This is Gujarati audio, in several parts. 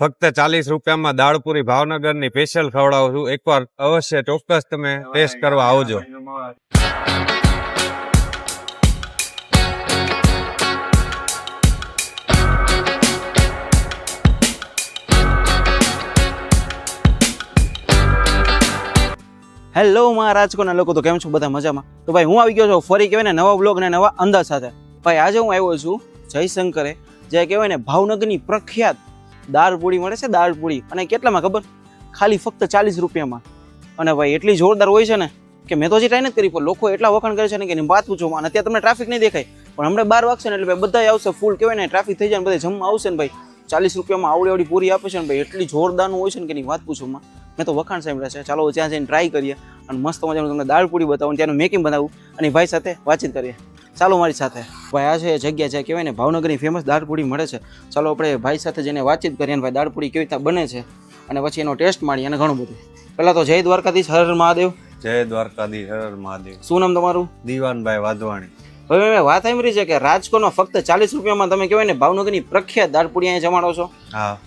ફક્ત ચાલીસ રૂપિયામાં દાળપુરી ભાવનગરની સ્પેશિયલ ખવડાવું છું. એકવાર અવશ્ય ચોક્કસ તમે ટેસ્ટ કરવા આવજો. હેલો માં રાજકોટના લોકો તો કેમ છો બધા મજામાં? તો ભાઈ હું આવી ગયો છું ફરી કહેવાય ને નવા બ્લોગ ને નવા અંદાજ સાથે. ભાઈ આજે હું આવ્યો છું જયશંકરે જે કહેવાય ને ભાવનગરની પ્રખ્યાત દાળ પૂરી મળે છે, દાળ પૂરી. અને કેટલામાં ખબર? ખાલી ફક્ત ચાલીસ રૂપિયામાં. અને ભાઈ, એટલી જોરદાર હોય છે ને કે મેં તો હજી ટ્રાય નથી કરી, પણ લોકો એટલા વખાણ કરે છે ને કે વાત પૂછો. અને અત્યારે તમને ટ્રાફિક નહીં દેખાય. પણ હમણાં બાર વાગશે ને એટલે ભાઈ બધા આવશે ફૂલ કહેવાય ને ટ્રાફિક થઈ જાય ને બધા જમવા આવશે ને ભાઈ. ચાલીસ રૂપિયામાં આવડી આવડી પૂરી આપે છે ને ભાઈ, એટલી જોરદારનું હોય છે ને કે એની વાત પૂછોમાં મેં તો વખાણ સાંભળ્યા છે. ચાલો ત્યાં જઈને ટ્રાય કરીએ. અને મસ્ત મજાનું તમને દાળ પૂરી બતાવું ત્યાંનું મેકિંગ બનાવું. અને ભાઈ સાથે વાતચીત કરીએ. ચાલો મારી સાથે. ભાઈ આ છે એ જગ્યા છે કહેવાય ને ભાવનગરની ફેમસ દાળપુડી મળે છે. ચાલો આપણે ભાઈ સાથે જઈને વાતચીત કરીએ ભાઈ દાળપુડી કેવી રીતના બને છે અને પછી એનો ટેસ્ટ માણીએ અને ઘણું બધું. પહેલાં તો જય દ્વારકાધીશ હર મહાદેવ. જય દ્વારકાધીશ હર મહાદેવ. શું નામ તમારું? દીવાનભાઈ વાધવાણી. હવે મેં વાત સાંભળી છે કે રાજકોટમાં ફક્ત ચાલીસ રૂપિયામાં તમે કહેવાય ને ભાવનગરની પ્રખ્યાત દાળપુડી અહીંયા જમાડો છો. હા.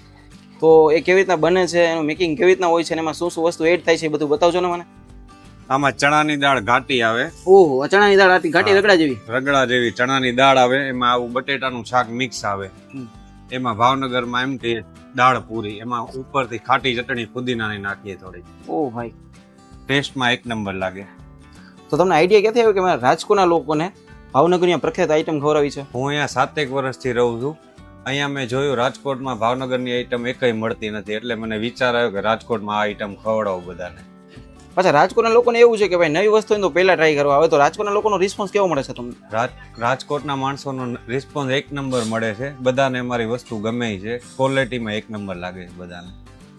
તો એ કેવી રીતના બને છે એનું મેકિંગ કેવી રીતના હોય છે અને એમાં શું શું વસ્તુ એડ થાય છે એ બધું બતાવજો ને મને. આમાં ચણાની દાળ ઘાટી આવે. ઓહો ચણાની દાળ આતી ઘાટી રગડા જેવી? રગડા જેવી ચણાની દાળ આવે એમાં આવું બટેટાનું શાક મિક્સ આવે. એમાં ભાવનગરમાં એમ કે દાળ પૂરી એમાં ઉપરથી ખાટી ચટણી પુદીનાની નાખીએ થોડી. ઓ ભાઈ. ટેસ્ટમાં એક નંબર લાગે. તો તમને આઈડિયા ક્યાંથી આવ્યો કે મારા રાજકોટના લોકોને ભાવનગરની પ્રખ્યાત આઈટમ ખવડાવી છે? હું અહીંયા સાતેક વર્ષથી રહું છું. અહીંયા મેં જોયું રાજકોટમાં ભાવનગરની આઈટમ એકય મળતી નથી એટલે મને વિચાર આવ્યો કે રાજકોટમાં આ આઈટમ ખવડાવું બધાને. પાછા રાજકોટના લોકોને એવું છે કે ભાઈ નવી વસ્તુ હોય તો પહેલા ટ્રાય કરવા આવે તો રાજકોટના લોકોનો રિસ્પોન્સ કેવો મળે છે તમને? રાજ રાજકોટના માણસોનો રિસ્પોન્સ એક નંબર મળે છે. બધાને અમારી વસ્તુ ગમે છે. ક્વોલિટીમાં એક નંબર લાગે છે બધાને.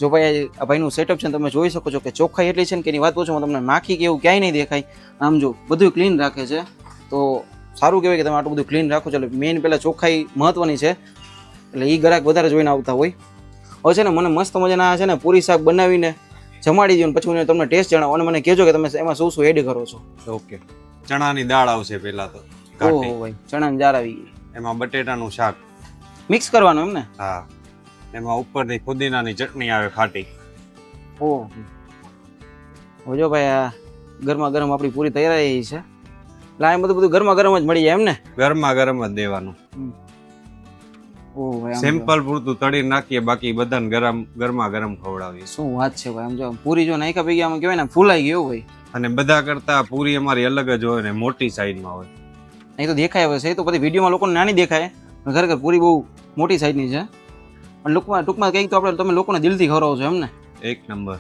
જો ભાઈ આ ભાઈનું સેટઅપ છે તમે જોઈ શકો છો કે ચોખ્ખાઈ એટલી છે ને કે એની વાત પૂછો તમને માખી કે એવું ક્યાંય નહીં દેખાય. આમ જો બધું ક્લીન રાખે છે. તો સારું કહેવાય કે તમે આટલું બધું ક્લીન રાખો છો. એટલે મેઇન પહેલાં ચોખ્ખાઈ મહત્વની છે. એટલે એ ગ્રાહક વધારે જોઈને આવતા હોય. હવે છે ને મને મસ્ત મજાના છે ને પૂરી શાક બનાવીને જમાડી દો ને પછી હું તમને ટેસ્ટ જણાવો અને મને કહેજો કે તમે એમાં શું શું એડ કરો છો. ઓકે ચણાની દાળ આવશે પહેલા તો ઓહો ભાઈ ચણાની દાળ આવી ગઈ. એમાં બટેટાનું શાક. મિક્સ કરવાનું એમ ને? હા. એમાં ઉપરથી પુદીનાની ચટણી આવે ખાટી. ઓહો હો જો ભાઈ આ ગરમા ગરમ આપણી પૂરી તૈયાર છે. એટલે આ બધું બધું ગરમા ગરમ જ મળી જાય એમ ને? ગરમા ગરમ જ દેવાનું. સિમ્પલ પૂરતું તળી નાખીએ બાકી બધાને ગરમ ગરમા ગરમ ખવડાવીએ. શું વાત છે ભાઈ આમ જો પૂરી જો નાખ્યા પૈકી આમ કહેવાય ને ફૂલાઈ ગયો ભાઈ અને બધા કરતા પૂરી અમારી અલગ જ હોય ને મોટી સાઈઝમાં હોય. અહીં તો દેખાય હવે છે તો પછી વિડીયોમાં લોકોને નાની દેખાય. ખરેખર પૂરી બહુ મોટી સાઈઝની છે. પણ ટૂંકમાં ટૂંકમાં કંઈક તો આપણે તમે લોકોને દિલથી ખવડાવો છો એમને એક નંબર.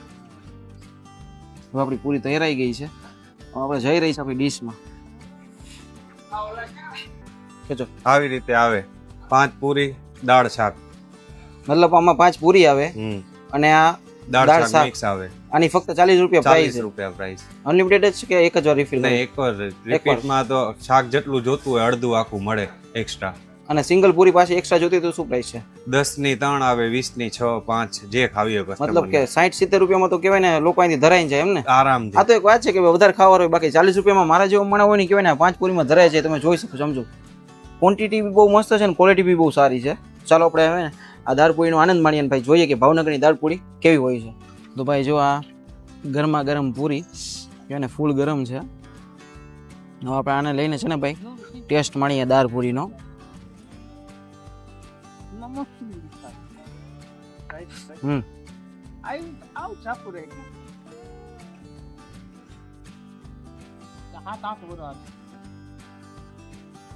હવે આપણી પૂરી તૈયારી ગઈ છે. આપણે જઈ રહી છે આપણી ડીશમાં. આવી રીતે આવે. પાંચ પૂરી દાળ શાક. મતલબ આમાં પાંચ પૂરી આવે અને આ દાળ શાક. મિક્સ આવે. આની ફક્ત ચાલીસ રૂપિયા પ્રાઇસ ચાલીસ છે. રૂપિયા પ્રાઇસ અનલિમિટેડ જ છે કે એક જ વાર રિફિલ વાર લેપેટમાં તો શાક જેટલું જોતું હોય અડધું આખું મળે એક્સ્ટ્રા અને સિંગલ પૂરી પાસે એક્સ્ટ્રા જોતી તો શું પ્રાઇસ છે? દસની 3 આવે વીસની છ પાંચ જે ખાવી હોય મતલબ કે સાઠ સિત્તેર રૂપિયામાં તો કહેવાય ને લોકો અહીંથી ધરાઈ જાય એમ ને? આ તો એક વાત છે કે વધારે ખાવા હોય બાકી ચાલીસ રૂપિયામાં મારા જેવો મણા હોય ને કહેવાય ને પાંચ પૂરીમાં ધરાય છે તમે જોઈ શકો સમજો. ક્વોન્ટિટી બી બહુ મસ્ત છે ને ક્વોલિટી બી બહુ સારી છે. ચાલો આપણે હવે આ દાળપુરીનો આનંદ માણીએ ભાઈ, જોઈએ કે ભાવનગરની દાળપુરી કેવી હોય છે. તો ભાઈ જો આ ગરમા ગરમ પૂરી અને ફૂલ ગરમ છે. હવે આપણે આને લઈને છે ને ભાઈ, ટેસ્ટ માણીએ દાળ પૂરીનો હમ. આવું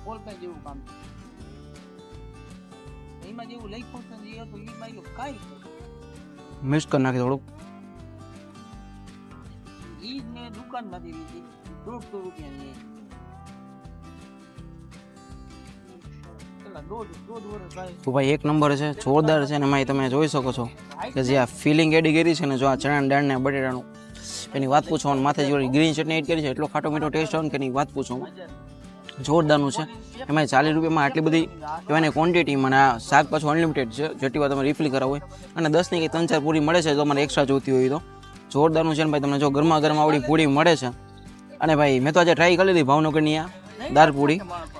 બોલતા જેવું કામ એમાં જેવું લખ્યું છે એ હતું એ માયલું કાંઈ મિક્સ કરી નાખી થોડુંક. ઈ જ મેં દુકાનમાંથી લીધી. દોઢસો રૂપિયાની તો ભાઈ એક નંબર છે જોરદાર છે ને એમાં તમે જોઈ શકો છો કે જે આ ફિલિંગ એડી કરી છે ને જો આ ચણા દાળ ને બટેટાનું. એની વાત પૂછો માથે જો ગ્રીન ચટણી એડ કરી છે એટલો ખાટો મીઠો ટેસ્ટ હોય ને કે એની વાત પૂછો જોરદારનું છે. એમાં ચાલીસ રૂપિયામાં આટલી બધી કહેવાય ને ક્વોન્ટિટી મને આ શાક પાછું અનલિમિટેડ છે. જેટલી વાર તમે રિફિલ કરાવો હોય. અને દસની કંઈ ત્રણ ચાર પૂરી મળે છે તો તમારે એક્સ્ટ્રા જોતી હોય તો. જોરદારનું છે ને ભાઈ તમને જો ગરમા ગરમ આવડી પૂરી મળે છે. અને ભાઈ મેં તો આજે ટ્રાય કરી લીધી ભાવનગરની આ દાળ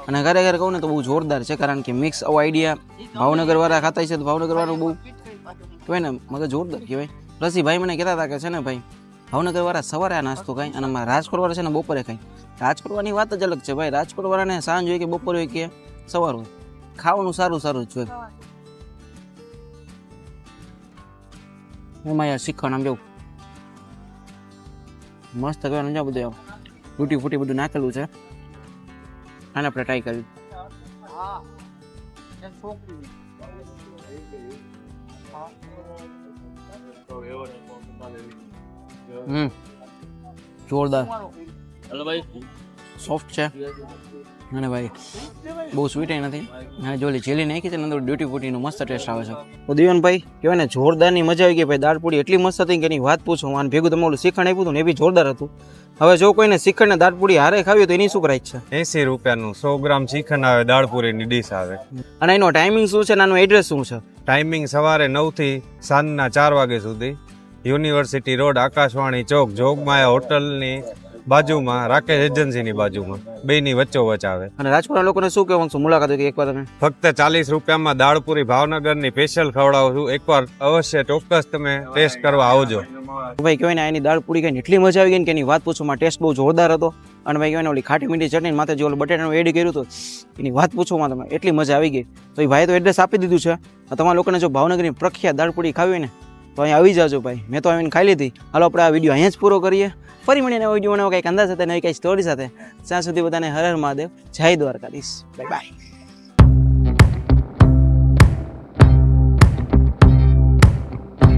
અને ઘરે ઘરે કહું ને તો બહુ જોરદાર છે કારણ કે મિક્સ આવો આઈડિયા ભાવનગર વાળા ખાતા છે તો ભાવનગર વાળું બહુ કહેવાય ને મગર જોરદાર કહેવાય. રસી ભાઈ મને કહેતા હતા કે છે ને ભાઈ ભાવનગર વાળા સવારે આ નાસ્તો ખાય અને અમારા રાજકોટ વાળા છે ને બપોરે ખાય રાજકોટ વાળાની વાત જ અલગ છે ભાઈ. રાજકોટ વાળાને સાંજ હોય કે બપોર હોય કે સવાર હોય. ખાવાનું સારું સારું જ હોય. એમાં યાર શીખવાનું આમ જવું મસ્ત કહેવાનું છે બધું તૂટી ફૂટી બધું નાખેલું છે. આને આપણે ટ્રાય કર્યું હા. હમ. જોરદાર. હલો ભાઈ. સોફ્ટ છે. અને ભાઈ બહુ સ્વીટ નથી. અને જોલી જેલી નાખી છે ને અંદર ડ્યુટી ફૂટીનો મસ્ત ટેસ્ટ આવે છે. તો દિવાનભાઈ કહેવાય ને જોરદારની મજા આવી ગઈ ભાઈ. દાળ પૂરી એટલી મસ્ત હતી કે એની વાત પૂછો. હું આને ભેગું તમે ઓલું શ્રીખંડ આપ્યું હતું ને એ બી જોરદાર હતું. હવે જો કોઈને શિખંડ ને દાળ પૂરી હારે ખાવી હોય તો એની શું પ્રાઇસ છે? એસી રૂપિયાનું સો ગ્રામ શિખંડ આવે દાળ પૂરીની ડીશ આવે. અને એનો ટાઈમિંગ શું છે અને એનું એડ્રેસ શું છે? ટાઈમિંગ સવારે નવથી સાંજના ચાર વાગે સુધી. યુનિવર્સિટી રોડ આકાશવાણી ચોક જોગમાયા હોટલની બાજુમાં રાકેશ એજન્સીની બાજુમાં. બેની વચ્ચોવચ આવે. અને રાજકોટના લોકોને શું કહેવાનું છે મુલાકાત હતી એકવાર તમે. ફક્ત ચાલીસ રૂપિયામાં દાળપુરી ભાવનગરની સ્પેશિયલ ખવડાવું છું. એકવાર અવશ્ય ચોક્કસ તમે ટેસ્ટ કરવા આવજો. ભાઈ કહેવાય ને એની દાળ પૂરી ખાઈને એટલી મજા આવી ગઈ કે એની વાત પૂછવામાં ટેસ્ટ બહુ જોરદાર હતો. અને ભાઈ કહેવાય ઓલી ખાટી મીઠી ચટણી માથે જે ઓલું બટેટાનું એડ કર્યું હતું એની વાત પૂછવામાં તમે. એટલી મજા આવી ગઈ. તો એ ભાઈ તો એડ્રેસ આપી દીધું છે. તમારા લોકોને જો ભાવનગરની પ્રખ્યાત દાળ પૂરી ખાવી હોય ને તો અહીં આવી જાજો ભાઈ. મેં તો આવીને ખાઈ લીધી. હાલો, આપણે આ વીડિયો અહીંયા જ પૂરો કરીએ. ફરી મળીને વીડિયો બનાવો કંઈક અંદાજ સાથે, નવી કંઈક સ્ટોરી સાથે. ત્યાં સુધી બધાને હર હર મહાદેવ. જય દ્વારકાધીશ. Bye bye